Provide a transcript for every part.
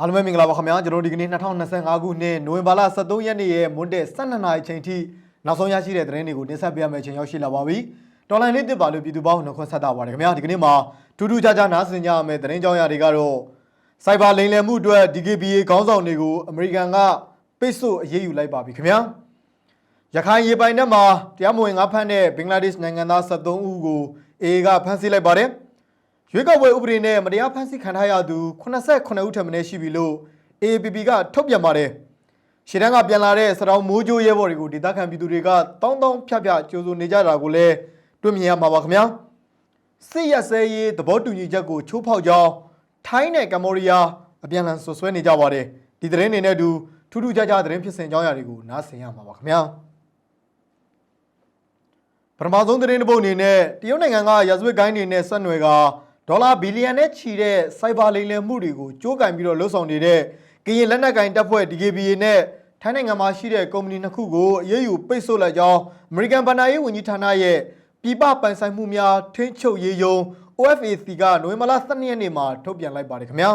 အားလုံးပဲမင်္ဂလာပါခင်ဗျာကျွန်တော်ဒီကနေ့2025ခုနှစ်နိုဝင်ဘာလ23ရက်နေ့ရဲ့မွန်းတဲ့12နာရီချိန်ထိနောက်ဆုံးရရှိတဲ့သတင်းတွေကိုတင်ဆက်ပေးရမယ့်အချိန်ရောက်ရှိလာပါပြီတော်လိုင်းလေးတစ်ပါလို့ပြည်သူပေါင်းနှုတ်ခွန်းဆက်တာပါတယ်ခင်ဗျာဒီကနေ့မှာထူးထူးခြားခြားနားဆင်ကြရမယ့်သတင်းကြောင်းရာတွေကတော့စိုက်ဘာလိမ်လည်မှုအတွက် DKBA ခေါင်းဆောင်တွေကိုအမေရိကန်ကပိတ်ဆို့အရေးယူလိုက်ပါပြီခင်ဗျာရခိုင်ရေပိုင်နယ်မှာတရားမဝင်ငါးဖမ်းတဲ့ဘင်္ဂလားဒေ့ရှ်နိုင်ငံသား73ဦးကို AA ကဖမ်းဆီးလိုက်ပါတယ် ရွေးကောက်ပွဲဥပဒေနဲ့မတရားဖမ်းဆီးခံထားရသူ89ဦးထက်မနည်းရှိပြီလို့ AAPP ကထုတ်ပြန်ပါတယ်။ရှေ့တန်းကပြန်လာတဲ့စတောင်မိုးကြိုးရဲဘော်တွေကိုဒေသခံပြည်သူတွေကတောင်းတောင်းဖြတ်ဖြတ်ကြိုးစိုးနေကြတာကိုလည်းတွေ့မြင်ရမှာပါခင်ဗျာ။စစ်ရက်စဲရေးသဘောတူညီချက်ကိုချိုးဖောက်ကြောင်းထိုင်းနဲ့ကမ္ဘောဒီးယားအပြန်အလှန်ဆွဆွဲနေကြပါတယ်။ဒီသတင်းတွေနဲ့အတူထူးထူးခြားခြားသတင်းဖြစ်စဉ်ကြောင်းရာတွေကိုနားဆင်ရမှာပါခင်ဗျာ။ပထမဆုံးသတင်းတစ်ပုဒ်အနေနဲ့တရုတ်နိုင်ငံကရာဇဝတ်ကိုင်းတွေနဲ့ဆက်နွယ်က ဒေါ်လာဘီလီယံနဲ့ချီတဲ့စိုက်ဘာလိမ်လည်မှုတွေကိုကြိုးကင်ပြီးတော့လှုပ်ဆောင်နေတဲ့ကရင်လက်နက်ကင်တပ်ဖွဲ့ DKBA နဲ့ထိုင်းနိုင်ငံမှာရှိတဲ့ကုမ္ပဏီနှစ်ခုကိုအရေးယူပိတ်ဆို့လိုက်ကြောင်းအမေရိကန်ဗဏ္ဍာရေးဝန်ကြီးဌာနရဲ့ပြည်ပပိုင်ဆိုင်မှုများထိန်းချုပ်ရေးယုံ OFAC ကနိုဝင်ဘာလ12ရက်နေ့မှာထုတ်ပြန်လိုက်ပါတယ်ခင်ဗျာ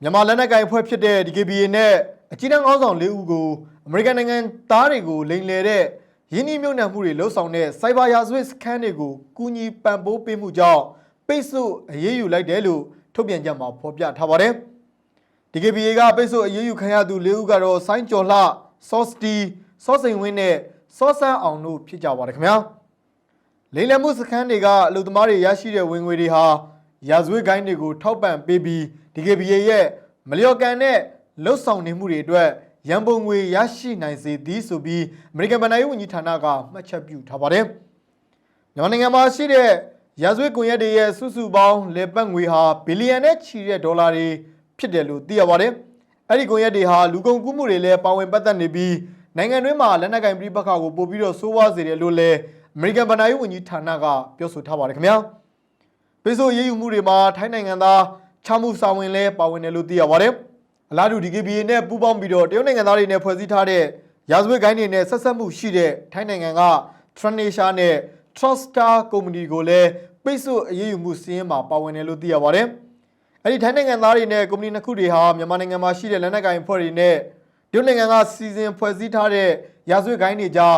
မြန်မာလက်နက်ကင်အဖွဲ့ဖြစ်တဲ့ DKBA နဲ့အကြီးတန်းခေါင်းဆောင်၄ဦးကိုအမေရိကန်နိုင်ငံသားတွေကိုလိမ်လည်တဲ့ရင်းနှီးမြှုပ်နှံမှုတွေလှုပ်ဆောင်တဲ့စိုက်ဘာရာဇဝတ်စခန်းတွေကိုကူညီပံ့ပိုးပေးမှုကြောင့် ပိတ်ဆို့အရေးယူလိုက်တယ်လို့ထုတ်ပြန်ကြမှာဖော်ပြထားပါတယ်။ DKBA ကပိတ်ဆို့အရေးယူခံရသူ၄ဦးကတော့ဆိုင်းကျော်လှ၊စောစတီ၊စောစိန်ဝင်းနဲ့စောဆန်းအောင်တို့ဖြစ်ကြပါတယ်ခင်ဗျာ။လိမ်လည်မှုစခန်းတွေကအလုပ်သမားတွေရရှိတဲ့ဝင်ငွေတွေဟာရာဇဝတ်ဂိုင်းတွေကိုထောက်ပံ့ပေးပြီး DKBA ရဲ့မလျော်ကန်တဲ့လှုပ်ဆောင်နေမှုတွေအတွက်ရန်ပုံငွေရရှိနိုင်စေသည်ဆိုပြီးအမေရိကန်ဗဏ္ဍာရေးဝန်ကြီးဌာနကမှတ်ချက်ပြုထားပါတယ်။မြန်မာနိုင်ငံမှာရှိတဲ့ ရာဇဝတ်ကွန်ရက်တွေရဲ့စုစုပေါင်းလေပတ်ငွေဟာဘီလီယံနဲ့ချီတဲ့ဒေါ်လာတွေဖြစ်တယ်လို့သိရပါတယ်။အဲ့ဒီကွန်ရက်တွေဟာလူကုန်ကူးမှုတွေလည်းပါဝင်ပတ်သက်နေပြီးနိုင်ငံတွင်းမှာလက်နက်ကင်ပြည်ပခါကိုပို့ပြီးတော့စိုးဝါးစေတယ်လို့လည်းအမေရိကန်ဗဏ္ဍာရေးဝန်ကြီးဌာနကပြောဆိုထားပါတယ်ခင်ဗျာ။ပိတ်ဆို့ရေးယူမှုတွေမှာထိုင်းနိုင်ငံသားချမှုစာဝင်လဲပါဝင်တယ်လို့သိရပါတယ်။အလားတူ DKBA နဲ့ပူးပေါင်းပြီးတော့တရုတ်နိုင်ငံသားတွေနဲ့ဖွဲ့စည်းထားတဲ့ရာဇဝတ်ဂိုင်းတွေနဲ့ဆက်ဆက်မှုရှိတဲ့ထိုင်းနိုင်ငံက Tranisha နဲ့ Trustar ကုမ္ပဏီကိုလည်းပိတ်ဆို့အရေးယူမှုစီးရင်မှာပါဝင်တယ်လို့သိရပါတယ်။အဲဒီထိုင်းနိုင်ငံသားတွေနဲ့ကုမ္ပဏီနှစ်ခုတွေဟာမြန်မာနိုင်ငံမှာရှိတဲ့လက်နက်ကိုင်အဖွဲ့တွေနဲ့တရုတ်နိုင်ငံကစီစဉ်ဖွဲ့စည်းထားတဲ့ရာဇဝတ်ဂိုင်းတွေကြား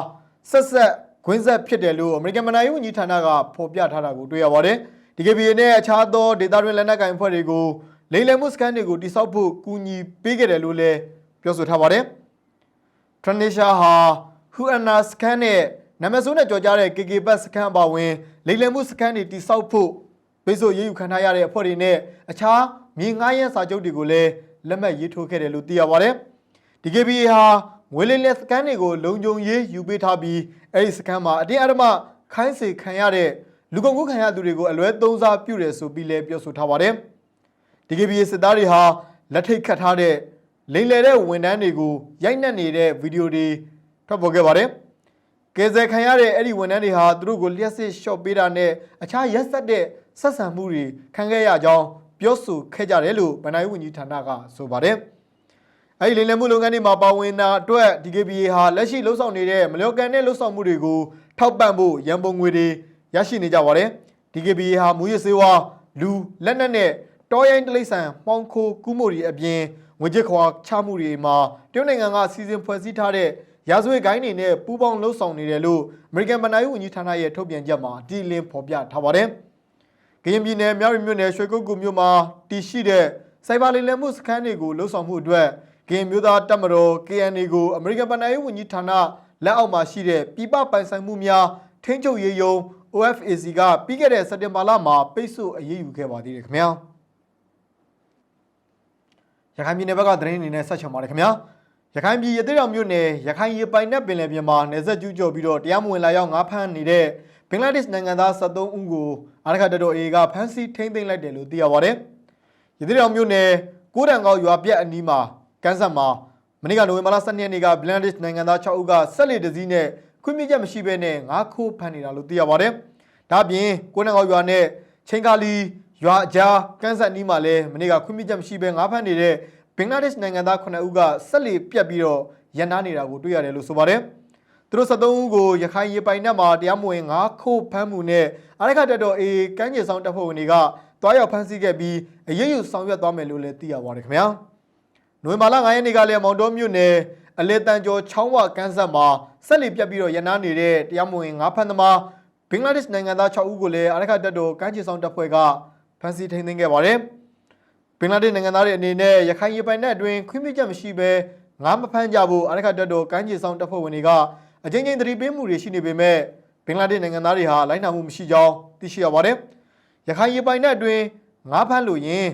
ဆက်ဆက်ခွင်းဆက်ဖြစ်တယ်လို့အမေရိကန်မန်ရေးဝန်ကြီးဌာနကဖော်ပြထားတာကိုတွေ့ရပါတယ်။ DKBA နဲ့အခြားသောဒေသတွင်းလက်နက်ကိုင်အဖွဲ့တွေကိုလိမ်လည်မှုစကန်တွေကိုတိစောက်ဖို့ကူညီပေးခဲ့တယ်လို့လည်းပြောဆိုထားပါတယ်။ Tranisha ဟာ Huana စကန် နဲ့နာမည်ဆိုးနဲ့ကြော်ကြားတဲ့ KK Bus စကန်အပါအဝင်လိမ်လည်မှုစကန်တွေတိစောက်ဖို့ပိတ်ဆို့ရေးယူခံထားရတဲ့အဖွဲ့တွေနဲ့အခြားမြေငှားရမ်းစာချုပ်တွေကိုလည်းလက်မှတ်ရေးထိုးခဲ့တယ်လို့သိရပါတယ်။ DKBA ဟာငွေလိမ်လက်စကန်တွေကိုလုံခြုံရေးယူပေးထားပြီးအဲ့ဒီစကန်မှာအတင်းအဓမ္မခိုင်းစေခံရတဲ့လူကုန်ကူးခံရသူတွေကိုအလွဲသုံးစားပြုတယ်ဆိုပြီးလည်းပြောဆိုထားပါတယ်။ DKBA စစ်သားတွေဟာလက်ထိတ်ခတ်ထားတဲ့လိမ်လည်တဲ့ဝန်ထမ်းတွေကိုရိုက်နှက်နေတဲ့ဗီဒီယိုတွေထွက်ပေါ်ခဲ့ပါတယ်။ ကယ်ဆယ်ခံရတဲ့အဲ့ဒီဝန်ထမ်းတွေဟာသူတို့ကိုလျှက်စစ်ရှော့ပေးတာနဲ့အခြားရက်ဆက်တဲ့ဆက်ဆံမှုတွေခံခဲ့ရကြောင်းပြောဆိုခဲ့ကြတယ်လို့ဗဏ္ဍာရေးဝန်ကြီးဌာနကဆိုပါတယ်။အဲဒီလိမ်လည်မှုလုပ်ငန်းတွေမှာပါဝင်တာအတွက် DKBA ဟာလက်ရှိလှုပ်ဆောင်နေတဲ့မလျော်ကန်တဲ့လှုပ်ဆောင်မှုတွေကိုထောက်ပံ့ဖို့ရန်ပုံငွေတွေရရှိနေကြပါတယ်။ DKBA ဟာမူရစ်စေဝါလူလက်နက်နဲ့တောရိုင်းတိရစ္ဆာန်မှောင်ခိုကူးမှုတွေအပြင်ငွေကြေးခွာချမှုတွေမှာတရုတ်နိုင်ငံကစီစဉ်ဖွဲ့စည်းထားတဲ့ ရာဇဝတ်ဂိုင်းတွေနဲ့ပူးပေါင်းလှုပ်ဆောင်နေတယ်လို့အမေရိကန်ဗဏ္ဍာရေးဝန်ကြီးဌာနရဲ့ထုတ်ပြန်ချက်မှာအတိအလင်းဖော်ပြထားပါတယ်။ကရင်ပြည်နယ်မြောက်ရီမြို့နယ်ရွှေကုတ်ကူမြို့မှာတည်ရှိတဲ့စိုက်ဘာလိမ်လည်မှုစခန်းတွေကိုလှုပ်ဆောင်မှုအတွက်ကရင်မျိုးသားတပ်မတော် KNA ကိုအမေရိကန်ဗဏ္ဍာရေးဝန်ကြီးဌာနလက်အောက်မှာရှိတဲ့ပြည်ပပိုင်ဆိုင်မှုများထိန်းချုပ်ရေးယုံ OFAC ကပြီးခဲ့တဲ့စက်တင်ဘာလမှာပိတ်ဆို့အရေးယူခဲ့ပါသေးတယ်ခင်ဗျာရခိုင်ပြည်နယ်ဘက်ကသတင်းအနေနဲ့ဆက်ချင်ပါတယ်ခင်ဗျာ ရခိုင်ပြည်ရသေးတော်မြို့နယ်ရခိုင်ရေပိုင်နက်ပင်လယ်ပြင်မှာနေဆက်ကျူးကျော်ပြီးတော့တရားမဝင်လာရောက်ငါးဖမ်းနေတဲ့ဘင်္ဂလားဒေ့ရှ်နိုင်ငံသား73ဦးကိုအာရခတ်တော်အေကဖမ်းဆီးထိန်းသိမ်းလိုက်တယ်လို့သိရပါတယ်ရသေးတော်မြို့နယ်ကိုးတန်ကောက်ရွာပြက်အနီးမှာကန်းဆက်မှာမနေ့ကနိုဝင်ဘာလ12ရက်နေ့ကဘင်္ဂလားဒေ့ရှ်နိုင်ငံသား6ဦးကဆက်လက်တစည်းနဲ့ခွင့်ပြုချက်မရှိဘဲနဲ့ငါးခိုးဖမ်းနေတာလို့သိရပါတယ်။ဒါ့အပြင်ကိုးနံကောက်ရွာနဲ့ချင်းကာလီရွာအကြားကန်းဆက်နီးမှာလည်းမနေ့ကခွင့်ပြုချက်မရှိဘဲငါးဖမ်းနေတဲ့ ဘင်္ဂလားဒေ့ရှ်နိုင်ငံသား9ဦးကဆက်လက်ပြတ်ပြီးတော့ရန်နာနေတာကိုတွေ့ရတယ်လို့ဆိုပါတယ်။သူတို့73ဦးကိုရခိုင်ရေပိုင်နက်မှာတရားမဝင်ငါးခိုးဖမ်းမှုနဲ့အရခတ်တက်တော်အေကမ်းခြေဆောင်တပ်ဖွဲ့ဝင်တွေကတွားရောက်ဖမ်းဆီးခဲ့ပြီးအရေးယူဆောင်ရွက်သွားမယ်လို့လည်းသိရပါတယ်ခင်ဗျာနိုဝင်ဘာလ9ရက်နေ့ကလည်းမောင်တော်မြို့နယ်အလေတန်ကျော်ချောင်းဝကန်းဆက်မှာဆက်လက်ပြတ်ပြီးတော့ရန်နာနေတဲ့တရားမဝင်ငါးဖမ်းသမားဘင်္ဂလားဒေ့ရှ်နိုင်ငံသား6ဦးကိုလည်းအရခတ်တပ်တော်ကမ်းခြေဆောင်တပ်ဖွဲ့ကဖမ်းဆီးထိန်းသိမ်းခဲ့ပါတယ် ဘင်္ဂလားဒေ့ရှ်နိုင်ငံသားတွေအနေနဲ့ရခိုင်ရပိုင်နယ်အတွင်းခွင့်ပြုချက်မရှိဘဲငါးမဖမ်းကြဘူးအရခတ်တပ်တော်ကမ်းခြေဆောင်တပ်ဖွဲ့ဝင်တွေကအချင်းချင်းသတိပေးမှုတွေရှိနေပေမဲ့ဘင်္ဂလားဒေ့ရှ်နိုင်ငံသားတွေဟာလိုက်နာမှုမရှိကြောင်းသိရှိရပါတယ်ရခိုင်ရပိုင်နယ်အတွင်းငါးဖမ်းလို့ရင်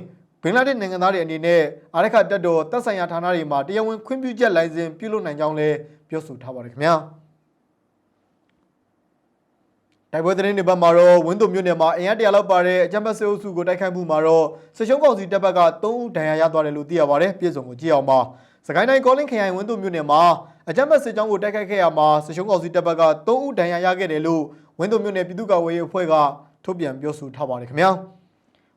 ဘင်္ဂလားဒေ့ရှ်နိုင်ငံသားတွေအနေနဲ့အာရခတပ်တော်တပ်ဆိုင်ရာဌာနတွေမှာတရားဝင်ခွင့်ပြုချက်လိုင်စင်ပြုလုပ်နိုင်ကြောင်းလည်းပြောဆိုထားပါတယ်ခင်ဗျာ တိုက်ပွဲသတင်းတွေဘက်မှာတော့ဝင်းတုံမြို့နယ်မှာအင်အားတရာလောက်ပါတဲ့အကြမ်းဖက်စစ်အုပ်စုကိုတိုက်ခိုက်မှုမှာတော့စစ်ရှုံးကောင်စီတပ်ဘက်က3ဦးဒဏ်ရာရသွားတယ်လို့သိရပါတယ်ပြည်စုံကိုကြည့်အောင်ပါစကိုင်းတိုင်းကောလင်းခရိုင်ဝင်းတုံမြို့နယ်မှာအကြမ်းဖက်စစ်ကြောင်းကိုတိုက်ခိုက်ခဲ့ရမှာစစ်ရှုံးကောင်စီတပ်ဘက်က3ဦးဒဏ်ရာရခဲ့တယ်လို့ဝင်းတုံမြို့နယ်ပြည်သူ့ကာကွယ်ရေးအဖွဲ့ကထုတ်ပြန်ပြောဆိုထားပါတယ်ခင်ဗျာ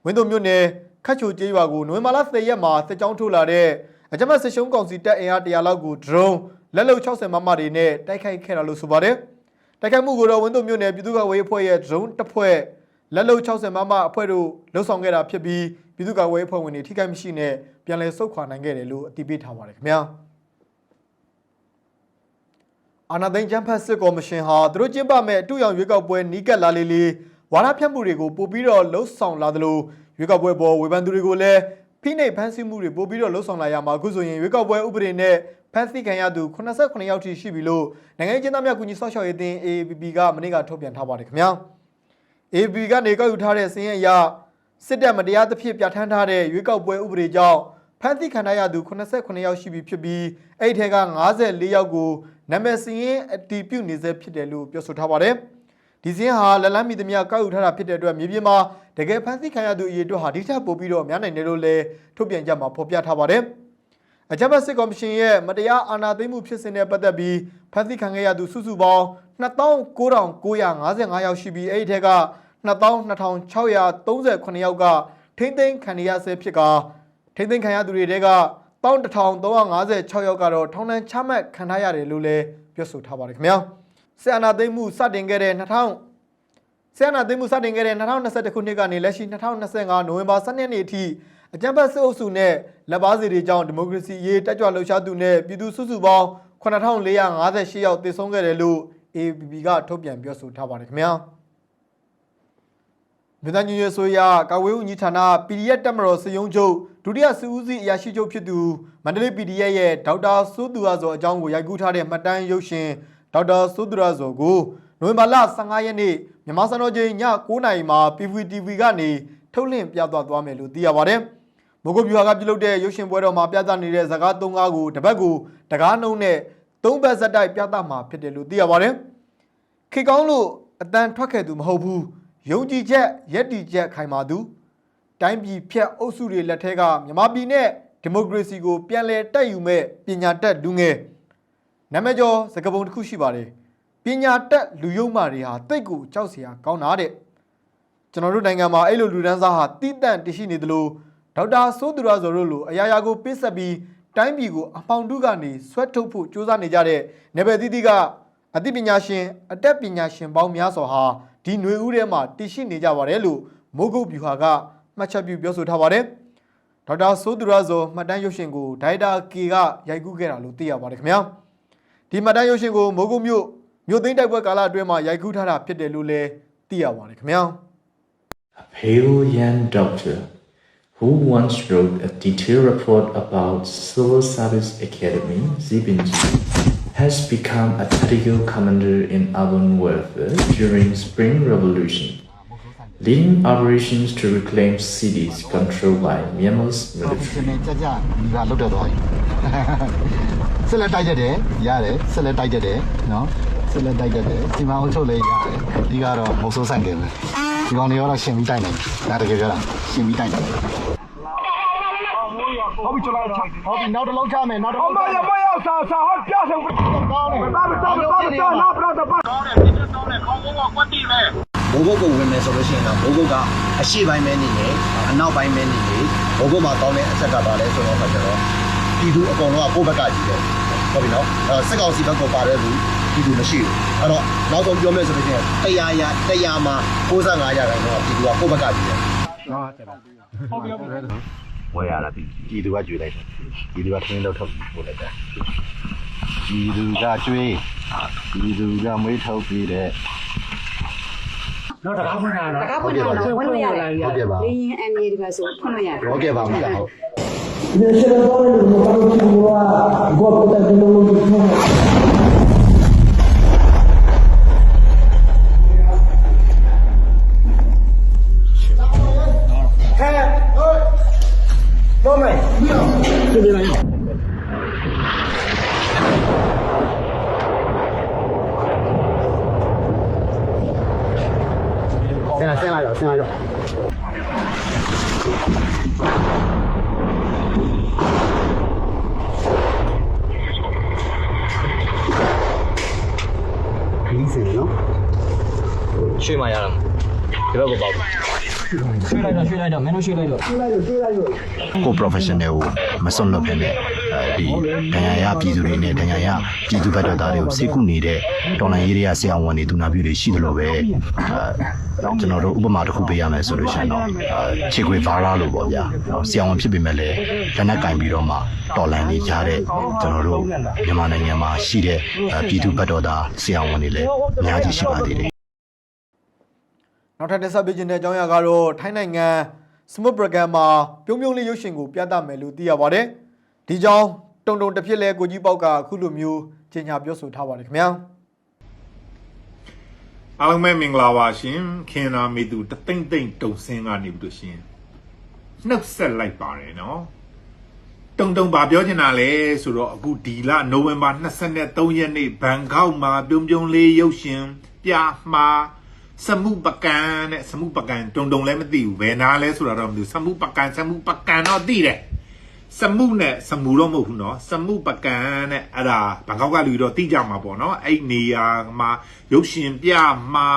ဝင်းတုံမြို့နယ်ခတ်ချိုကျေးရွာကိုနိုဝင်ဘာလ10ရက်မှာစစ်ကြောင်းထိုးလာတဲ့အကြမ်းဖက်စစ်ရှုံးကောင်စီတပ်အင်အားတရာလောက်ကို drone လက်လုံ60မမတွေနဲ့တိုက်ခိုက်ခဲ့တာလို့ဆိုပါတယ် တိုက်ခိုက်မှုကိုတော့ဝင်းတုံမြို့နယ်ပြည်သူ့ကာကွယ်ရေးအဖွဲ့ရဲ့ drone တစ်ဖွဲ့လက်လုံ60မမအဖွဲ့တို့လှုပ်ဆောင်ခဲ့တာဖြစ်ပြီးပြည်သူ့ကာကွယ်ရေးအဖွဲ့ဝင်တွေထိခိုက်မရှိနဲ့ပြန်လည်ဆုတ်ခွာနိုင်ခဲ့တယ်လို့အတည်ပြုထားပါတယ်ခင်ဗျာအာနာသိန်းကျန်းဖတ်စစ်ကော်မရှင်ဟာသူတို့ကျင်းပမဲ့အတူရောင်ရွေးကောက်ပွဲနီးကပ်လာလေးလေးဝါဒဖြန့်မှုတွေကိုပို့ပြီးတော့လှုပ်ဆောင်လာသလိုရွေးကောက်ပွဲပေါ်ဝေဖန်သူတွေကိုလည်းဖိနှိပ်ဖမ်းဆီးမှုတွေပို့ပြီးတော့လှုပ်ဆောင်လာရမှာအခုဆိုရင်ရွေးကောက်ပွဲဥပဒေနဲ့ဖ မ်းဆီးခံရသူ89ယောက်ထိရှိပြီလို့နိုင်ငံရေးကျင်းသားများကူညီဆောက်ရှောက်ရေးအသင်း AAPP ကမနေ့ကထုတ်ပြန်ထားပါတယ်ခင်ဗျာ AAPP ကနေကောက်ယူထားတဲ့စည်ရင်အရစစ်တပ်မတရားသဖြင့်ပြဋ္ဌာန်းထားတဲ့ရွေးကောက်ပွဲဥပဒေကြောင့်ဖမ်းဆီးခံရသူ89ယောက်ရှိပြီဖြစ်ပြီးအဲ့ဒီထဲက54ယောက်ကိုနာမည်စည်ရင်အတည်ပြုနေစေဖြစ်တယ်လို့ပြောဆိုထားပါတယ်။ဒီစင်းဟာလက်လန်းမီသမျှကောက်ယူထားတာဖြစ်တဲ့အတွက်မြေပြင်မှာတကယ်ဖမ်းဆီးခံရသူအရေအတွက်ဟာဒီထက်ပိုပြီးတော့များနိုင်တယ်လို့လည်းထုတ်ပြန်ကြမှာဖော်ပြထားပါတယ်။ အကြမ်းဖက်စစ်ကော်မရှင်ရဲ့မတရားအာဏာသိမ်းမှုဖြစ်စဉ်နဲ့ပတ်သက်ပြီးဖမ်းဆီးခံခဲ့ရသူစုစုပေါင်း29,955ယောက်ရှိပြီးအဲ့ဒီထဲက22,639ယောက်ကထိမ့်သိမ်းခံရဆဲဖြစ်ကထိမ့်သိမ်းခံရသူတွေထဲက11356ယောက်ကတော့ထောင်ဒဏ်ချမှတ်ခံထားရတယ်လို့လည်းပြောဆိုထားပါတယ်ခင်ဗျာဆီအနာသိမ်းမှုစတင်ခဲ့တဲ့2000ဆီအနာသိမ်းမှုစတင်ခဲ့တဲ့2021ခုနှစ်ကနေလက်ရှိ2025နိုဝင်ဘာ12ရက်နေ့အထိ အကြံဖတ်စစ်အုပ်စုနဲ့လက်ပါစီတွေကြောင့်ဒီမိုကရေစီရေးတက်ကြွလှုပ်ရှားသူနဲ့ပြည်သူစုစုပေါင်း9458ယောက်တည်ဆုံးခဲ့တယ်လို့ APP ကထုတ်ပြန်ပြောဆိုထားပါတယ်ခင်ဗျာမြို့သားညွေဆိုရကာဝေးဦးညီဌာန PDF တက်မတော်စယုံချုပ်ဒုတိယစစ်ဦးစီးအရာရှိချုပ်ဖြစ်သူမန္တလေး PDF ရဲ့ဒေါက်တာစိုးသူရဇော်အကြောင်းကိုရိုက်ကူးထားတဲ့မှတ်တမ်းရုပ်ရှင်ဒေါက်တာစိုးသူရဇော်ကိုနိုဝင်ဘာလ15ရက်နေ့မြန်မာစံတော်ချိန်ည9:00နာရီမှာ PVTV ကနေထုတ်လင်းပြသသွားမယ်လို့သိရပါတယ်။ မိုးကုတ်ပြူဟာကပြုလုပ်တဲ့ရုပ်ရှင်ပွဲတော်မှာပြသနေတဲ့ဇာကား၃ကားကိုတပတ်ကိုတကားနှုံးနဲ့သုံးဘက်ဇက်တိုက်ပြသမှာဖြစ်တယ်လို့သိရပါတယ်။ခေကောင်းလို့အတန်ထွက်ခဲ့သူမဟုတ်ဘူး။ယုံကြည်ချက်ရက်တီချက်ခိုင်မာသူတိုင်းပြည်ဖြတ်အုပ်စုတွေလက်ထက်ကမြန်မာပြည်နဲ့ဒီမိုကရေစီကိုပြန်လည်တက်ယူမဲ့ပညာတတ်လူငယ်နာမည်ကျော်စကားပုံတစ်ခုရှိပါတယ်ပညာတတ်လူယုံမာတွေဟာတိတ်ကိုကြောက်စရာကောင်းတာတဲ့ကျွန်တော်တို့နိုင်ငံမှာအဲ့လိုလူဒန်းစားဟာတိတန့်တရှိနေသလို ဒေါက်တာစိုးသူရဇော်တို့လိုအရာရာကိုပစ်ဆက်ပြီးတိုင်းပြည်ကိုအပေါင်တုကနေဆွဲထုတ်ဖို့ကြိုးစားနေကြတဲ့နေပယ်သီးသီးကအသိပညာရှင်အတက်ပညာရှင်ပေါင်းများစွာဟာဒီຫນွေဦးထဲမှာတည်ရှိနေကြပါတယ်လို့မိုးကုတ်ဗျူဟာကမှတ်ချက်ပြုပြောဆိုထားပါတယ်ဒေါက်တာစိုးသူရဇော်မှတ်တမ်းရုပ်ရှင်ကိုဒိုက်တာကေကရိုက်ကူးခဲ့တာလို့သိရပါတယ်ခင်ဗျာဒီမှတ်တမ်းရုပ်ရှင်ကိုမိုးကုတ်မြို့မြို့သိမ်းတိုက်ပွဲကာလအတွင်းမှာရိုက်ကူးထားတာဖြစ်တယ်လို့လည်းသိရပါတယ်ခင်ဗျာ A pale young doctor who once wrote a detailed report about Civil Service Academy, Zibinji, has become a tactical commander in urban warfare during Spring Revolution, leading operations to reclaim cities controlled by Myanmar's ရှင် military. နေကြကြဒီကလွတ်တော့သွားပြီဆက်လက်တိုက်တတ်တယ်ရတယ်ဆက်လက်တိုက်တတ်တယ်နော်ဆက်လက်တိုက်တတ်တယ်ဒီမှာအုပ်ချုပ်လေးရတယ်ဒီကတော့မဟုတ်ဆိုးဆိုင်တယ်ပဲ ဒီကောင်တွေကတော့ရှင်ပြီးတိုက်နေတယ်ဒါတကယ်ပြောတာရှင်ပြီးတိုက်နေတယ်ဟုတ်ပြီကျွန်တော်ချဟုတ်ပြီနောက်တစ်လုံးချမယ်နောက်တစ်လုံးအမရမရစာစာဟောပြဆောင်ကောင်းတယ်ဘာဘာဘာဘာနာပရတာပါကောင်းတယ်ပြစ်တော့တယ်ခေါင်းကောကွတ်တိပဲဘိုးဘုတ်ကိုဝင်မယ်ဆိုလို့ရှိရင်တော့ဘိုးဘုတ်ကအရှိပိုင်းပဲနေနေအနောက်ပိုင်းပဲနေနေဘိုးဘုတ်မှာကောင်းတဲ့အချက်ကပါလဲဆိုတော့အခါကျတော့ပြည်သူအကုန်လုံးကကိုယ့်ဘက်ကကြည့်တယ်ဟုတ်ပြီနော်အဲစစ်ကောင်စီဘက်ကပါတယ်ဘူး ပြည်သူမရှိဘူးအဲ့တော့နောက်ဆုံးပြောမယ်ဆိုလို့ရှိရင်တရားရတရားမှာ65ရာခိုင်နှုန်းကပြည်သူကကိုယ့်ဘက်ကကြည့်တယ်ဝယ်ရတာပြည်ပြည်သူကကျွေးလိုက်တယ်ပြည်သူကထင်းလောက်ထုတ်ပြီးပို့လိုက်တာပြည်သူကကျွေးပြည်သူကမွေးထုတ်ပြီးတဲ့တကားဖွင့်လာတော့ဖွင့်လို့ရတယ်ဟုတ်ကဲ့ပါလင်းရင်အန်ရီတကဆိုဖွင့်လို့ရတယ်ဟုတ်ကဲ့ပါမဟုတ်ဆ က်တော့ကို professional ကိုမစွန့်လွတ်ဖ ೇನೆ အဲဒီဒဏ်ရာရပြည်သူတွေနဲ့ဒဏ်ရာရပြည်သူဘက်တော်သားတွေကိုစိတ်ကူနေတဲ့တော်လိုင်းရေးတွေကဆရာဝန်တွေဒုနာပြုတွေရှိသလိုပဲအဲကျွန်တော်တို့ဥပမာတစ်ခုပေးရမယ်ဆိုလို့ရှိရင်တော့အဲခြေခွေဗားလာလို့ပေါ့ဗျာဆရာဝန်ဖြစ်ပေမဲ့လည်းလက်နက်ကင်ပြီးတော့မှတော်လိုင်းနေကြတဲ့ကျွန်တော်တို့မြန်မာနိုင်ငံမှာရှိတဲ့အဲပြည်သူဘက်တော်သားဆရာဝန်တွေလည်းအများကြီးရှိပါသေးတယ်နောက်ထပ်တင်ဆက်ပေးခြင်းတဲ့အကြောင်းအရာကတော့ထိုင်းနိုင်ငံ Smart Program မှာပြုံးပြုံးလေးရုပ်ရှင်ကိုပြသမယ်လို့သိရပါတယ်။ဒီကြောင်းတုံတုံတစ်ဖြစ်လဲကိုကြီးပေါက်ကအခုလိုမျိုးကြေညာပြောဆိုထားပါတယ်ခင်ဗျာ။အားလုံးပဲမင်္ဂလာပါရှင်ခင်နာမေသူတသိမ့်သိမ့်တုံစင်းကနေပြီးလို့ရှင်နှုတ်ဆက်လိုက်ပါတယ်နော်တုံတုံပါပြောချင်တာလဲဆိုတော့အခုဒီလနိုဝင်ဘာ23ရက်နေ့ဘန်ကောက်မှာပြုံးပြုံးလေးရုပ်ရှင်ပြမှာ စမှုပကံနဲ့စမှုပကံတုံတုံလည်းမသိဘူးဘယ်နာလဲဆိုတာတော့မသိဘူးစမှုပကံစမှုပကံတော့သိတယ် စမှုနဲ့စမှုတော့မဟုတ်ဘူးเนาะစမှုပကံနဲ့အဲ့ဒါဘန်ကောက်ကလူတွေတော့သိကြမှာပေါ့เนาะအဲ့နေရာမှာရုပ်ရှင်ပြမှာ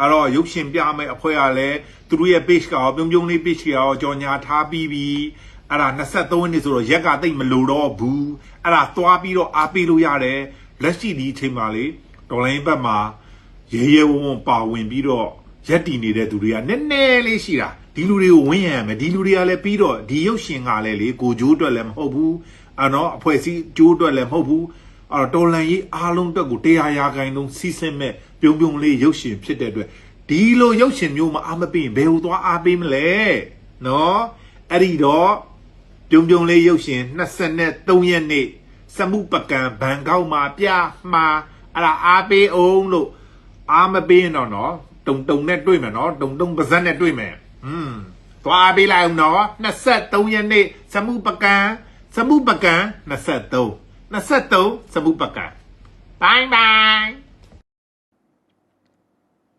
အဲ့တော့ရုပ်ရှင်ပြမယ်အဖွဲ့ကလည်းသူတို့ရဲ့ page ကရောပြုံးပြုံးလေး page ကရောကြော်ညာထားပြီးပြီအဲ့ဒါ23ရက်နေ့ဆိုတော့ရက်ကတိတ်မလို့တော့ဘူးအဲ့ဒါသွားပြီးတော့အားပေးလို့ရတယ်လက်ရှိဒီအချိန်မှာလေဒေါ်လိုင်းဘက်မှာ ရေရဲဝုံဝုံပါဝင်ပြီးတော့ရက်တည်နေတဲ့သူတွေကနည်းနည်းလေးရှိတာဒီလူတွေကိုဝင်းရံမယ်ဒီလူတွေကလည်းပြီးတော့ဒီရုပ်ရှင်ကလည်းလေကိုဂျိုးအတွက်လည်းမဟုတ်ဘူးအဲ့တော့အဖွဲ့အစည်းဂျိုးအတွက်လည်းမဟုတ်ဘူးအဲ့တော့တော်လန်ရေးအားလုံးအတွက်ကိုတရားရာခိုင်လုံးစီးဆင်းမဲ့ပြုံပြုံလေးရုပ်ရှင်ဖြစ်တဲ့အတွက်ဒီလိုရုပ်ရှင်မျိုးမှာအားမပေးရင်ဘယ်ဟိုသွားအားပေးမလဲနော်အဲ့ဒီတော့ပြုံပြုံလေးရုပ်ရှင်23ရက်နေ့စမှုပကံဘန်ကောက်မှာပြမှာအဲ့ဒါအားပေးအောင်လို့ အားမပေးရင်တော့နော်တုံတုံနဲ့တွေ့မယ်နော်တုံတုံပါဇက်နဲ့တွေ့မယ်อืมသွားပေးလိုက်အောင်နော်23ရက်နေ့စမှုပကံစမှုပကံ23 23စမှုပကံဘိုင်ဘိုင်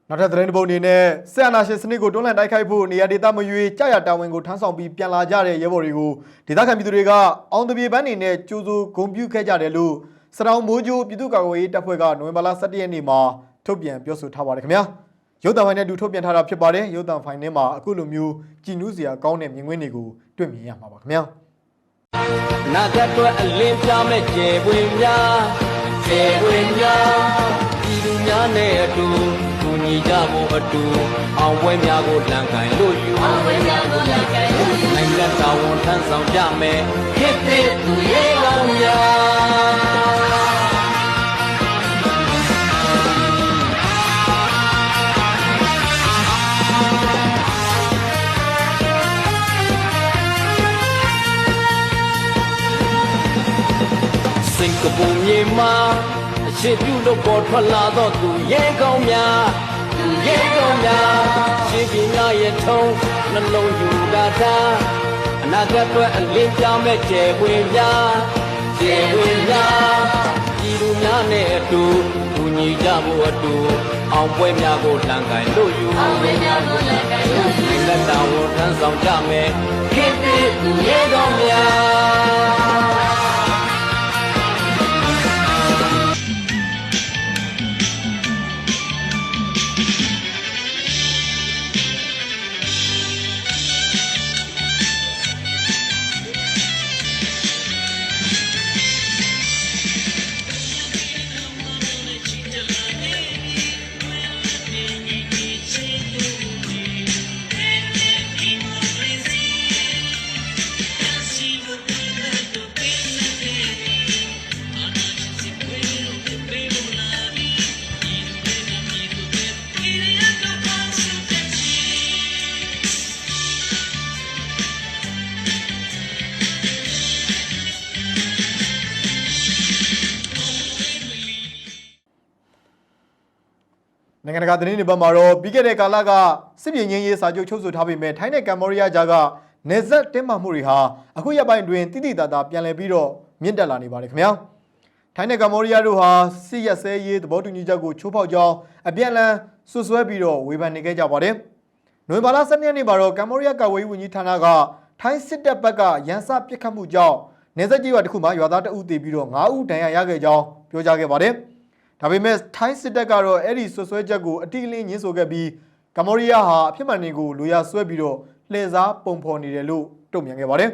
နောက်ထပ်သတင်းတစ်ပုဒ်အနေနဲ့ဆက်အနာရှင်စနစ်ကိုတွန်းလှန်တိုက်ခိုက်ဖို့နေရာဒေသမရွေကြာရတာဝန်ကိုထမ်းဆောင်ပြီးပြန်လာကြတဲ့ရဲဘော်တွေကိုဒေသခံပြည်သူတွေကအောင်တပြေပန်းနေနဲ့ကြိုးစိုးဂုံပြုခဲ့ကြတယ်လို့စတောင်မိုးကျိုးပြည်သူ့ကာကွယ်ရေးတပ်ဖွဲ့ကနိုဝင်ဘာလ17ရက်နေ့မှာ ထုတ်ပြန်ပြောဆိုထားပါတယ်ခင်ဗျာရုပ်သံဖိုင်နဲ့အတူထုတ်ပြန်ထားတာဖြစ်ပါတယ်ရုပ်သံဖိုင်ထဲမှာအခုလိုမျိုးကြည်နူးစရာကောင်းတဲ့မြင်ကွင်းတွေကိုတွေ့မြင်ရမှာပါခင်ဗျာနာဂတ်အတွက်အလင်းပြမဲ့ကျေပွင့်များကျေပွင့်များဒီလူများနဲ့အတူကူညီကြဖို့အတူအောင်ပွဲများကိုလမ်းကိုင်လို့ယူအောင်ပွဲများကိုလမ်းကိုင်လို့ယူနိုင်ငံတော်ဝန်ထမ်းဆောင်ကြမယ်ခေတ်သစ်သူရဲကောင်းများ စင်ကာပူမြေမှာအရှိပြုလို့ပေါ်ထွက်လာတော့သူရဲကောင်းများသူရဲကောင်းများရှင်းပြများရဲ့ထုံးနှလုံးယူတာတာအနာဂတ်အတွက်အလင်းပြမဲ့ကျယ်ပွင့်များကျယ်ပွင့်များပြည်သူများနဲ့အတူကူညီကြဖို့အတူအောင်ပွဲများကိုလမ်းကိုင်လို့ယူအောင်ပွဲများကိုလမ်းကိုင်လို့ယူလက်တော်ဝန်ထမ်းဆောင်ကြမယ်ခေတ္တသူရဲကောင်းများ တကာသတင်းတွေဘက်မှာတော့ပြီးခဲ့တဲ့ကာလကစစ်ပြေငင်းရေးစာချုပ်ချုပ်ဆိုထားပေမဲ့ထိုင်းနဲ့ကမ္ဘောဒီးယားကြားကနေဆက်တင်းမာမှုတွေဟာအခုရက်ပိုင်းတွင်တိတိတသာပြန်လည်ပြီးတော့မြင့်တက်လာနေပါတယ်ခင်ဗျာထိုင်းနဲ့ကမ္ဘောဒီးယားတို့ဟာစစ်ရက်စဲရေးသဘောတူညီချက်ကိုချိုးဖောက်ကြောင်းအပြန်အလှန်ဆွဆွဲပြီးတော့ဝေဖန်နေခဲ့ကြပါတယ်နိုဝင်ဘာလ12ရက်နေ့မှာတော့ကမ္ဘောဒီးယားကာကွယ်ရေးဝန်ကြီးဌာနကထိုင်းစစ်တပ်ဘက်ကရန်စပစ်ခတ်မှုကြောင့်နေဆက်ကြီးရွာတစ်ခုမှာရွာသားတအုပ်တေပြီးတော့9ဦးဒဏ်ရာရခဲ့ကြောင်းပြောကြားခဲ့ပါတယ် ဒါပေမဲ့ထိုင်းစစ်တပ်ကတော့အဲ့ဒီဆွဆွဲချက်ကိုအတိအလင်းညှင်းဆိုခဲ့ပြီးကမ္ဘောဒီးယားဟာအဖြစ်မှန်တွေကိုလိုရာဆွဲပြီးတော့လှည့်စားပုံဖော်နေတယ်လို့တုံ့ပြန်ခဲ့ပါတယ်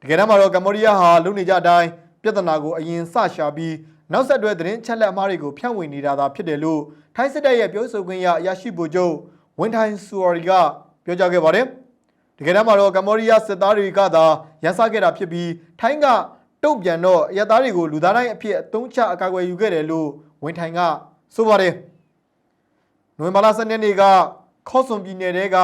တကယ်တမ်းမှာတော့ကမ္ဘောဒီးယားဟာလုံနေကြအတိုင်းပြဿနာကိုအရင်စရှာပြီးနောက်ဆက်တွဲသတင်းချက်လက်အမှားတွေကိုဖြန့်ဝေနေတာသာဖြစ်တယ်လို့ထိုင်းစစ်တပ်ရဲ့ပြောဆိုခွင့်ရအရာရှိဗိုလ်ချုပ်ဝန်ထိုင်ဆူအော်ရီကပြောကြားခဲ့ပါတယ်တကယ်တမ်းမှာတော့ကမ္ဘောဒီးယားစစ်သားတွေကသာရန်စခဲ့တာဖြစ်ပြီးထိုင်းကတုံ့ပြန်တော့အရသားတွေကိုလူသားတိုင်းအဖြစ်အသုံးချအကာအကွယ်ယူခဲ့တယ်လို့ ဝန်ထိုင်ကဆိုပါတယ်နိုဝင်ဘာလ12ရက်နေ့ကခော့ဆွန်ပြည်နယ်တဲက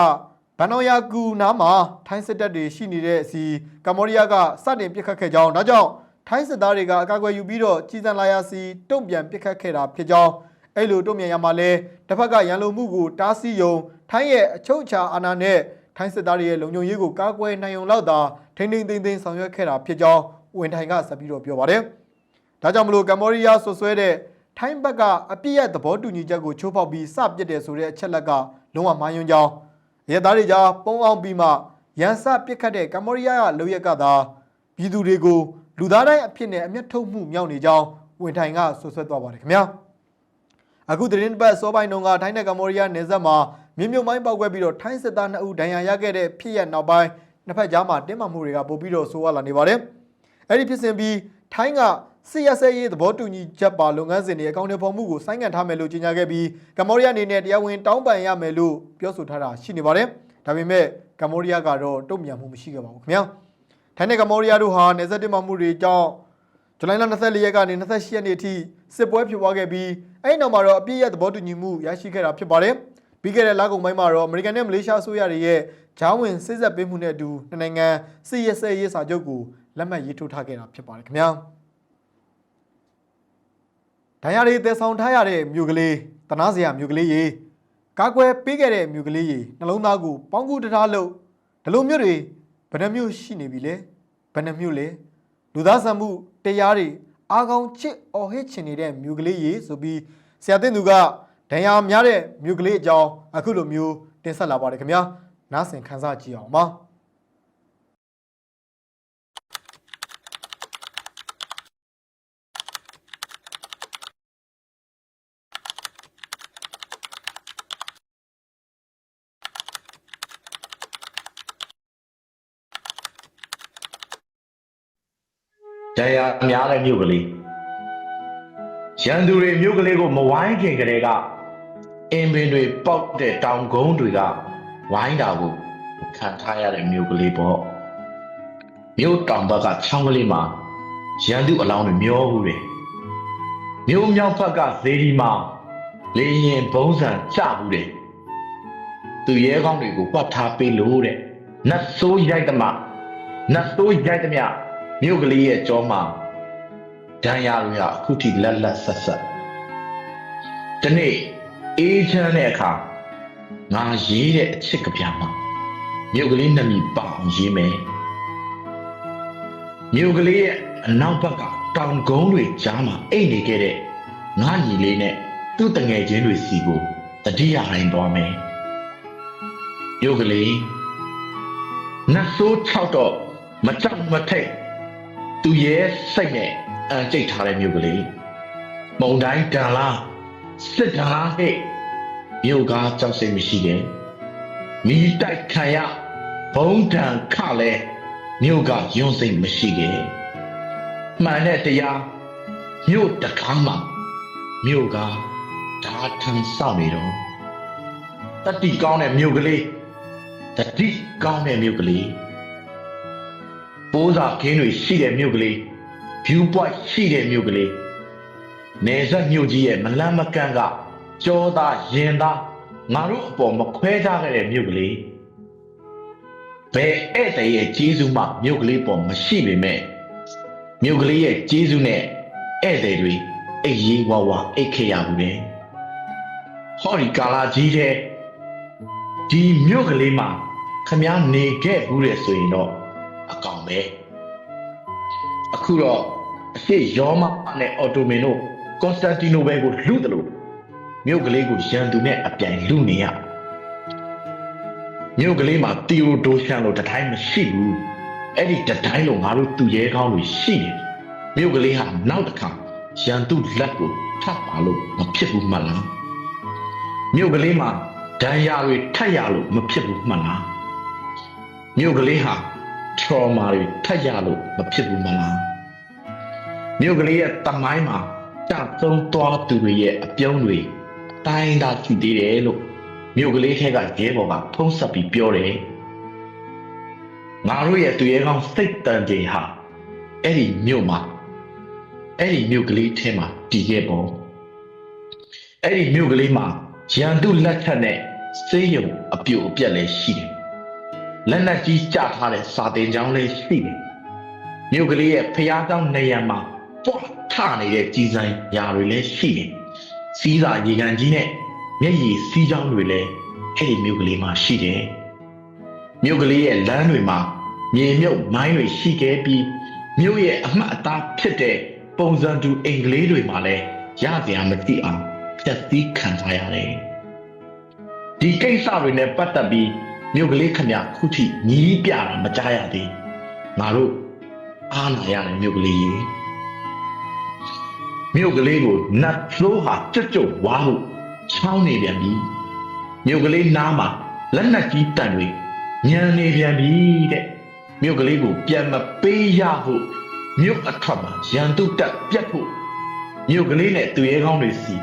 ဘန်နောယာကူနားမှာထိုင်းစစ်တပ်တွေရှိနေတဲ့အစီကမ္ဘောဒီးယားကစတင်ပစ်ခတ်ခဲ့ကြောင်းဒါကြောင့်ထိုင်းစစ်သားတွေကအကာအကွယ်ယူပြီးတော့ကြီးစံလာရစီတုံ့ပြန်ပစ်ခတ်ခဲ့တာဖြစ်ကြောင်းအဲ့လိုတုံ့ပြန်ရမှာလဲတစ်ဖက်ကရန်လိုမှုကိုတားဆီးယုံထိုင်းရဲ့အချုပ်အခြာအာဏာနဲ့ထိုင်းစစ်သားတွေရဲ့လုံခြုံရေးကိုကာကွယ်နိုင်ုံလောက်သာထိမ့်ထိမ့်သိမ့်သိမ့်ဆောင်ရွက်ခဲ့တာဖြစ်ကြောင်းဝန်ထိုင်ကဆက်ပြီးတော့ပြောပါတယ်။ဒါကြောင့်မလို့ကမ္ဘောဒီးယားဆွဆွဲတဲ့ ထိုင်းဘက်ကအပြစ်ရဲ့သဘောတူညီချက်ကိုချိုးဖောက်ပြီးစပစ်တယ်ဆိုတဲ့အချက်လက်ကလုံးဝမှားယွင်းကြောင်းရဲသားတွေကြားပုံအောင်ပြီးမှရန်စပစ်ခတ်တဲ့ကမ္ဘောဒီးယားကလုံရက်ကသာပြည်သူတွေကိုလူသားတိုင်းအဖြစ်နဲ့အမျက်ထုတ်မှုမြောက်နေကြောင်းဝန်ထိုင်ကဆွဆွဲသွားပါတယ်ခင်ဗျာ။အခုသတင်းတစ်ပတ်စောပိုင်းတုန်းကထိုင်းနဲ့ကမ္ဘောဒီးယားနယ်စပ်မှာမြင်းမြုံမိုင်းပေါက်ကွဲပြီးတော့ထိုင်းစစ်သား2ဦးဒဏ်ရာရခဲ့တဲ့ဖြစ်ရနောက်ပိုင်းနှစ်ဖက်ကြားမှာတင်းမာမှုတွေကပိုပြီးတော့ဆိုးဝါးလာနေပါတယ်။အဲ့ဒီဖြစ်စဉ်ပြီးထိုင်းကစစ်ရစဲရေးသဘောတူညီချက်ပါလုပ်ငန်းစဉ်တွေအကောင့်တွေဖော်မှုကိုဆိုင်းငံ့ထားမယ်လို့ကြေညာခဲ့ပြီးကမ္ဘောဒီးယားအနေနဲ့တရားဝင်တောင်းပန်ရမယ်လို့ပြောဆိုထားတာရှိနေပါတယ်။ဒါပေမဲ့ကမ္ဘောဒီးယားကတော့တုံ့ပြန်မှုမရှိခဲ့ပါဘူးခင်ဗျာ။ထိုင်းနဲ့ကမ္ဘောဒီးယားတို့ဟာနယ်စပ်တင်းမာမှုတွေကြောင့်ဇူလိုင်လ24ရက်ကနေ28ရက်နေ့အထိစစ်ပွဲဖြစ်ပွားခဲ့ပြီးအဲ့ဒီနောက်မှာတော့အပြည့်ရဲ့သဘောတူညီမှုရရှိခဲ့တာဖြစ်ပါတယ်။ပြီးခဲ့တဲ့လကုန်ပိုင်းမှာတော့အမေရိကန်နဲ့မလေးရှားအစိုးရတွေရဲ့ဂျားဝင်စစ်ဆက်ပေးမှုနဲ့အတူနှစ်နိုင်ငံစစ်ရေးဆဲရေးစာချုပ်ကိုလက်မှတ်ရေးထိုးထားခဲ့တာဖြစ်ပါတယ်ခင်ဗျာ။ ဒဏ်ရာတွေသက်ဆောင်ထားရတဲ့မြို့ကလေးတနာစရာမြို့ကလေးရေကာကွယ်ပေးခဲ့တဲ့မြို့ကလေးရေနှလုံးသားကိုပေါင်းကူတရားလို့ဒီလိုမြို့တွေဘယ်နှမြို့ရှိနေပြီလဲဘယ်နှမြို့လဲလူသားဆန်မှုတရားတွေအာကောင်ချစ်အော်ဟစ်ချင်နေတဲ့မြို့ကလေးရေဆိုပြီးဆရာတင်သူကဒဏ်ရာများတဲ့မြို့ကလေးအကြောင်းအခုလိုမျိုးတင်ဆက်လာပါတယ်ခင်ဗျာနားဆင်ခန်းစားကြည့်အောင်ပါ တရားများတဲ့မြို့ကလေးရန်သူတွေမြို့ကလေးကိုမဝိုင်းခင်ကလေးကအင်ပင်တွေပေါက်တဲ့တောင်ကုန်းတွေကဝိုင်းတာကိုခံထားရတဲ့မြို့ကလေးပေါ့မြို့တောင်ဘက်ကချောင်းကလေးမှာရန်သူအလောင်းတွေမျောဘူးတယ်မြို့မြောက်ဘက်ကဇေဒီမှာလေရင်ဘုံစံချဘူးတယ်သူရဲကောင်းတွေကိုပတ်ထားပေးလို့တဲ့နတ်ဆိုးရိုက်သမားနတ်ဆိုးရိုက်သမျှ မြို့ကလေးရဲ့ကြောမှာဒဏ်ရာတွေကအခုထိလက်လက်ဆက်ဆက်ဒီနေ့အေးချမ်းတဲ့အခါငါရေးတဲ့အချစ်ကပြားမှာမြို့ကလေးနှမိပအောင်ရေးမယ်မြို့ကလေးရဲ့အနောက်ဘက်ကတောင်ကုန်းတွေကြားမှာအိတ်နေခဲ့တဲ့ငါညီလေးနဲ့သူ့တငယ်ချင်းတွေစီကိုတတိယဟိုင်းသွားမယ်မြို့ကလေးနတ်ဆိုး၆တော့မကြောက်မထိတ် သူရဲ့စိတ်နဲ့အန်ကျိတ်ထားတဲ့မြို့ကလေးမုံတိုင်းတန်လားစစ်တန်လားဟဲ့မြို့ကားကြောက်စိတ်မရှိတယ်မိတိုက်ခံရဘုံတန်ခလဲမြို့ကယွန်းစိတ်မရှိခဲ့မှန်တဲ့တရားမြို့တကားမှာမြို့ကဓာထန်စောင့်နေတော့တတိကောင်းတဲ့မြို့ကလေးတတိကောင်းတဲ့မြို့ကလေး ပိုးစာခင်းတွေရှိတဲ့မြို့ကလေး view point ရှိတဲ့မြို့ကလေးနေဆက်မြို့ကြီးရဲ့မလန်းမကန့်ကကြောသားရင်သားငါတို့အပေါ်မခွဲကြခဲ့တဲ့မြို့ကလေးဘယ်ဧည့်သည်ရဲ့ကျေးဇူးမှမြို့ကလေးပေါ်မရှိပေမဲ့မြို့ကလေးရဲ့ကျေးဇူးနဲ့ဧည့်သည်တွေအိတ်ရေးဝါဝါအိတ်ခဲ့ရဘူးလေဟောဒီကာလာကြီးတဲ့ဒီမြို့ကလေးမှာခမားနေခဲ့ဘူးလေဆိုရင်တော့ အကောင်ပဲအခုတော့အရှိရောမနဲ့အော်တိုမင်တို့ကွန်စတန်တီနိုဘဲကိုလူတယ်လို့မြို့ကလေးကိုရန်သူနဲ့အပြိုင်လူနေရမြို့ကလေးမှာတီယိုဒိုရှန်လို့တတိုင်းမရှိဘူးအဲ့ဒီတတိုင်းလို့ငါတို့သူရဲကောင်းတွေရှိတယ်မြို့ကလေးဟာနောက်တစ်ခါရန်သူလက်ကိုထပ်ပါလို့မဖြစ်ဘူးမှတ်လားမြို့ကလေးမှာဒဏ်ရာတွေထပ်ရလို့မဖြစ်ဘူးမှန်လားမြို့ကလေးဟာ trauma တွေထပ်ရလို့မဖြစ်ဘူးမှန်လားမြို့ကလေးရဲ့တမိုင်းမှာကြသုံးသွားသူတွေရဲ့အပြုံးတွေအတိုင်းသာရှိသေးတယ်လို့မြို့ကလေးထဲကရဲဘော်ကဖုံးဆက်ပြီးပြောတယ်ငါတို့ရဲ့သူရဲကောင်းစိတ်တန်ချိန်ဟာအဲ့ဒီမြို့မှာအဲ့ဒီမြို့ကလေးထဲမှာတည်ခဲ့ပေါ်အဲ့ဒီမြို့ကလေးမှာရန်သူလက်ထက်နဲ့စေးရုံအပြိုအပြက်လည်းရှိတယ်။ လက်နက်ကြီးကြထားတဲ့စာတင်ကျောင်းလည်းရှိတယ်။မြို့ကလေးရဲ့ဖျားတောင်းနေရံမှာပွားထနေတဲ့ကြီးဆိုင်ယာတွေလည်းရှိတယ်။စီးစာရေကန်ကြီးနဲ့မျက်ရည်စီးချောင်းတွေလည်းအဲ့ဒီမြို့ကလေးမှာရှိတယ်။မြို့ကလေးရဲ့လမ်းတွေမှာမြေမြုပ်မိုင်းတွေရှိခဲ့ပြီးမြို့ရဲ့အမှတ်အသားဖြစ်တဲ့ပုံစံတူအင်္ဂလိပ်တွေမှာလည်းရစရာမကြည့်အောင်ဖြတ်သီးခံထားရတယ်။ဒီကိစ္စတွေနဲ့ပတ်သက်ပြီး မြို့ကလေးခမရခုထိညီးပြတာမကြားရသေး။ငါတို့အားနာရတယ်မြို့ကလေးကြီး။မြို့ကလေးကိုနတ်သိုးဟာကြွကြွဝါဟုချောင်းနေပြန်ပြီ။မြို့ကလေးနားမှာလက်နက်ကြီးတန်တွေညံနေပြန်ပြီတဲ့။မြို့ကလေးကိုပြန်မပေးရဖို့မြို့အထွက်မှာရန်သူတက်ပြတ်ဖို့မြို့ကလေးနဲ့သူရဲကောင်းတွေစီ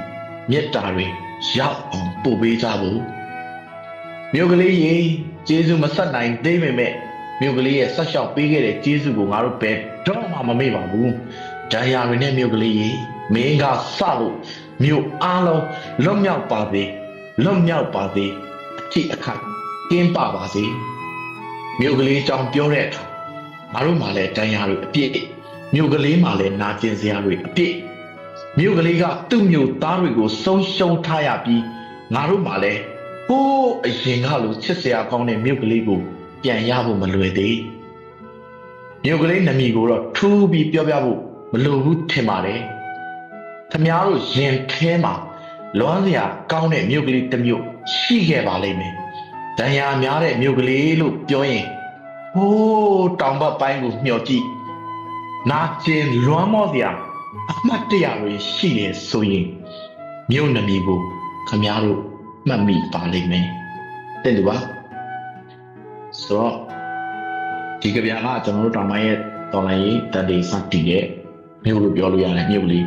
မေတ္တာတွေရောက်အောင်ပို့ပေးကြဖို့ မြို့ကလေးရေကျေးဇူးမဆက်နိုင်သေးပေမဲ့မြို့ကလေးရဲ့ဆက်လျှောက်ပေးခဲ့တဲ့ကျေးဇူးကိုငါတို့ဘယ်တော့မှမမေ့ပါဘူး။ဒါယာတွေနဲ့မြို့ကလေးရေမင်းကစလို့မြို့အားလုံးလွတ်မြောက်ပါစေလွတ်မြောက်ပါစေအထိအခါကင်းပါပါစေမြို့ကလေးကြောင်ပြောတဲ့အခါငါတို့မှလည်းတရားတွေအပြည့်မြို့ကလေးမှလည်းနာကျင်စရာတွေအပြည့်မြို့ကလေးကသူ့မြို့သားတွေကိုဆုံးရှုံးထားရပြီးငါတို့မှလည်း ဟိုးအရင်ကလိုချစ်စရာကောင်းတဲ့မြို့ကလေးကိုပြန်ရဖို့မလွယ်သေးမြို့ကလေးနမီကိုတော့ထူးပြီးပြောပြဖို့မလိုဘူးထင်ပါတယ်ခမည်းတော်ရင်ခဲမှာလွမ်းစရာကောင်းတဲ့မြို့ကလေးတစ်မြို့ရှိခဲ့ပါလိမ့်မယ်ဒဏ်ရာများတဲ့မြို့ကလေးလို့ပြောရင်ဟိုးတောင်ဘက်ပိုင်းကိုမျှော်ကြည့်နာကျင်လွမ်းမောစရာအမှတ်တရတွေရှိရဆိုရင်မြို့နမီကိုခမားတို့ မှတ်မိပါလိမ့်မယ်တဲ့လူပါဆိုတော့ဒီကဗျာကကျွန်တော်တို့တောင်ပိုင်းရဲ့တော်လိုင်းရေးတန်တေးစတင်ရဲ့မြို့လို့ပြောလို့ရတယ်မြို့ကလေး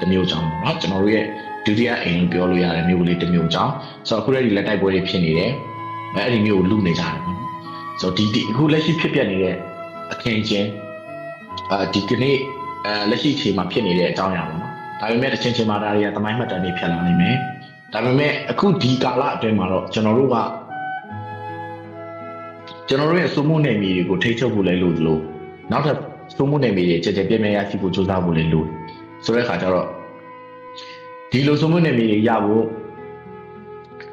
တစ်မြို့ကြောင်းပေါ့နော်ကျွန်တော်တို့ရဲ့ဒုတိယအိမ်လို့ပြောလို့ရတယ်မြို့ကလေးတစ်မြို့ကြောင်းဆိုတော့အခုလည်းဒီလက်တိုက်ပွဲတွေဖြစ်နေတယ်အဲအဲ့ဒီမြို့ကိုလူနေကြတယ်ပေါ့နော်ဆိုတော့ဒီဒီအခုလက်ရှိဖြစ်ပျက်နေတဲ့အခင်းချင်းအာဒီကနေ့အဲလက်ရှိအချိန်မှာဖြစ်နေတဲ့အကြောင်းအရာပေါ့နော်ဒါပေမဲ့တစ်ချင်းချင်းမှာဒါတွေကသမိုင်းမှတ်တမ်းတွေဖြစ်လာနိုင်မယ် ဒါပေမဲ့အခုဒီကာလအတွင်းမှာတော့ကျွန်တော်တို့ကကျွန်တော်တို့ရဲ့စုမှုနယ်မြေတွေကိုထိ ंछ ုပ်ဖို့လဲလို့လို့နောက်ထပ်စုမှုနယ်မြေတွေကြည်ကြဲပြည့်ပြည့်ရရှိဖို့စူးစမ်းဖို့လဲလို့ဆိုတဲ့အခါကျတော့ဒီလိုစုမှုနယ်မြေတွေရဖို့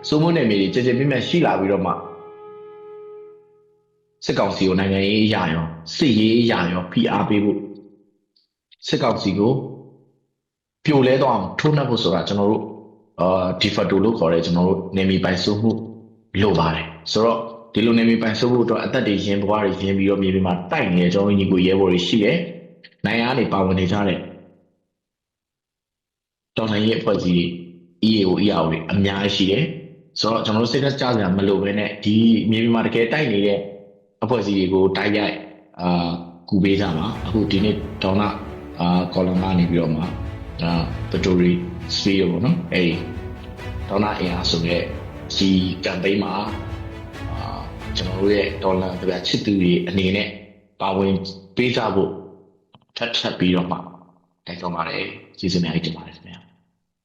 စုမှုနယ်မြေတွေကြည်ကြဲပြည့်ပြည့်ရှိလာပြီးတော့မှစစ်ကောင်စီကိုနိုင်ငံရေးအရာရောစစ်ရေးအရာရောဖိအားပေးဖို့စစ်ကောင်စီကိုပြိုလဲတော့အောင်ထိုးနှက်ဖို့ဆိုတာကျွန်တော်တို့ အာဒီဖတ်တိုလို့ခေါ်တဲ့ကျွန်တော်တို့နေမီပိုင်စိုးမှုလိုပါတယ်ဆိုတော့ဒီလိုနေမီပိုင်စိုးမှုအတွက်အသက်တွေရင်းပွားတွေရင်းပြီးတော့မြေပြင်မှာတိုက်နေတဲ့ကျွန်တော်ညီကိုရဲဘော်တွေရှိတယ်နိုင်ငံကနေပါဝင်နေကြတဲ့တော်လှန်ရေးအဖွဲ့အစည်းတွေ EAO EAO တွေအများကြီးရှိတယ်ဆိုတော့ကျွန်တော်တို့စိတ်သက်ကြစရာမလိုဘဲနဲ့ဒီမြေပြင်မှာတကယ်တိုက်နေတဲ့အဖွဲ့အစည်းတွေကိုတိုက်ရိုက်အာကူပေးကြပါအခုဒီနေ့ဒေါနာအာကော်လမ်ကနေပြီးတော့မှအာပတိုရီ စဖီးပေါ့နော်အဲ့ဒီဒေါနာအင်အားဆိုရဲ့ဒီကမ်ပိန်းမှာအာကျွန်တော်တို့ရဲ့ဒေါ်လာတပြချစ်သူတွေအနေနဲ့ပါဝင်ပေးကြဖို့ထပ်ထပ်ပြီးတော့မှတိုက်တွန်းပါတယ်ကျေးဇူးများကြီးတင်ပါတယ်ခင်ဗျာ